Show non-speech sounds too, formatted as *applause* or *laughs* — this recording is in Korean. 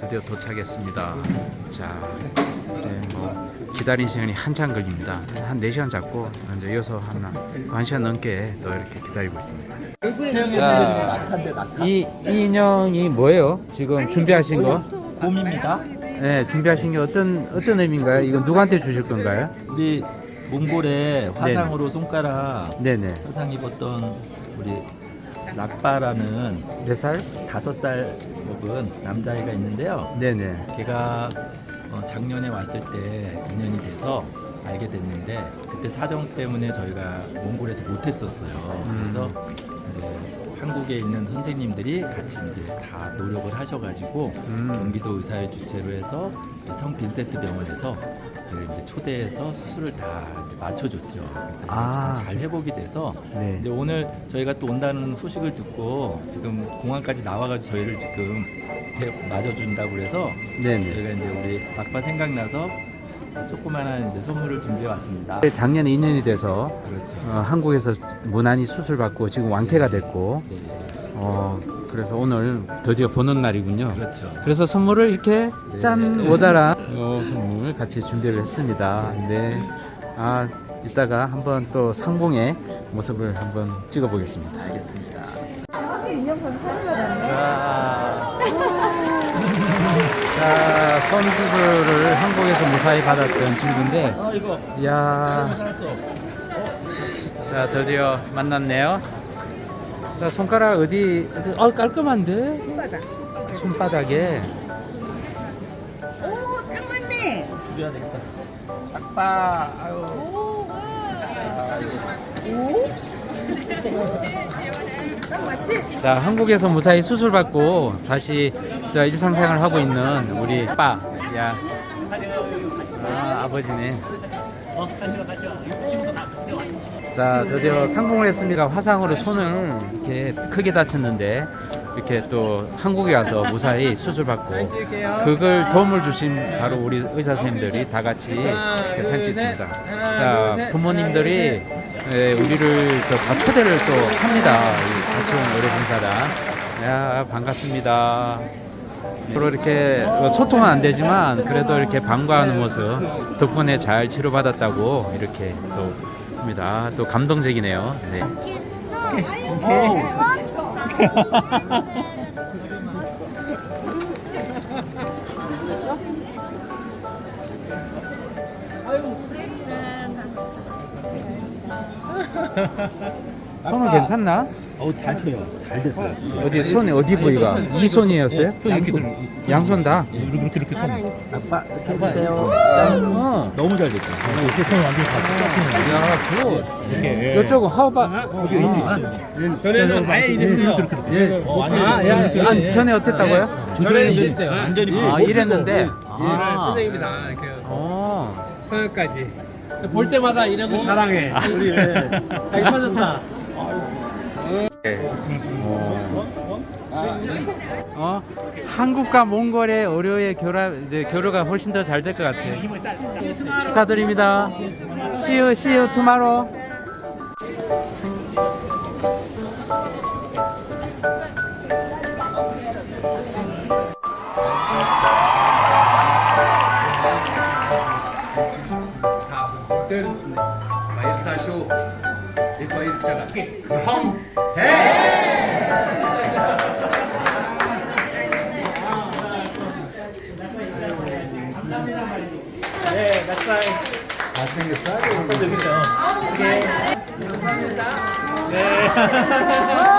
드디어 도착했습니다. 자, 이제 뭐 기다린 시간이 한참 걸립니다. 한 4시간 잡고 이제 이어서 한 1시간 넘게 또 이렇게 기다리고 있습니다. 자, 이, 이 인형이 뭐예요? 지금 준비하신 거? 곰입니다. 네, 준비하신 게 어떤 어떤 의미인가요? 이거 누구한테 주실 건가요? 우리 몽골의 화상으로 손가락 네네. 화상 입었던 우리 락바라는 몇 살? 다섯 살 먹은 남자애가 있는데요. 네네. 걔가 어, 작년에 왔을 때 인연이 돼서 알게 됐는데 그때 사정 때문에 저희가 몽골에서 못했었어요. 음. 그래서 이제 한국에 있는 선생님들이 같이 이제 다 노력을 하셔가지고 음. 경기도 의사회 주최로 해서 성 빈센트 병원에서 이제 초대해서 수술을 다 맞춰줬죠. 그래서 아. 잘 회복이 돼서 네. 이제 오늘 저희가 또 온다는 소식을 듣고 지금 공항까지 나와가지고 저희를 지금 대- 맞아준다고 그래서 네네. 저희가 이제 우리 아빠 생각나서 조그마한 이제 선물을 준비해 왔습니다. 작년에 인연이 돼서 그렇죠. 어, 한국에서 무난히 수술 받고 지금 완쾌가 됐고 네, 어, 그래서 오늘 드디어 보는 날이군요. 그렇죠. 그래서 선물을 이렇게 네. 짠 모자란 어, 선물 같이 준비를 했습니다. 네. 아 이따가 한번 또 상봉의 모습을 한번 찍어보겠습니다. 알겠습니다. 자, 자 선수들을 한국에서 무사히 받았던 친구인데, 아 이거 야, 자 드디어 만났네요. 자 손가락 어디? 어 깔끔한데? 손바닥. 손바닥에. 오, 딱 맞네. 줄여야 되겠다. 아빠, 아유. 오, 오. *laughs* 딱 맞지? 자 한국에서 무사히 수술 받고 다시 자 일상생활을 하고 있는 우리 빠, 야, 아 아버지네. 자 드디어 상봉을 했습니다. 화상으로 손을 이렇게 크게 다쳤는데 이렇게 또 한국에 와서 무사히 수술 받고 그걸 도움을 주신 바로 우리 의사 선생님들이 다 같이 이렇게 사진 찍습니다. 자 부모님들이 예, 우리를 또다 초대를 또 합니다. 이 같이 온 의료 봉사단. 야 반갑습니다. 서로 이렇게 소통은 안 되지만 그래도 이렇게 반가워하는 모습 덕분에 잘 치료받았다고 이렇게 또 합니다. 또 감동적이네요. 네. *laughs* 손은 괜찮나? 어우 잘 펴요. 잘 됐어요. 어디 손이 어디 부위가 이 손이었어요? 양손 다. 이렇게 이렇게 손. 아빠 이렇게 해주세요. 어. 너무 잘 됐죠. 야, 굿. 이쪽은 하우바. 전에는 아예 이랬어요. 예. 아, 야, 아, 전에 어땠다고요? 전에는 이랬어요. 완전히 아, 이랬는데. 예, 아. 선생님이 다. 이렇게 어. 성역까지. 볼 때마다 이런 거 자랑해. 우리 예. 자기 빠졌다. 어. 어. 한국과 몽골의 어려의 결합 이제 교류가 훨씬 더 잘 될 것 같아요. 축하드립니다. See you, see you tomorrow. 네, 낫사이. 잘생겼어요. 여기죠. 오케이. 감사합니다. 네. *laughs* *laughs* 네.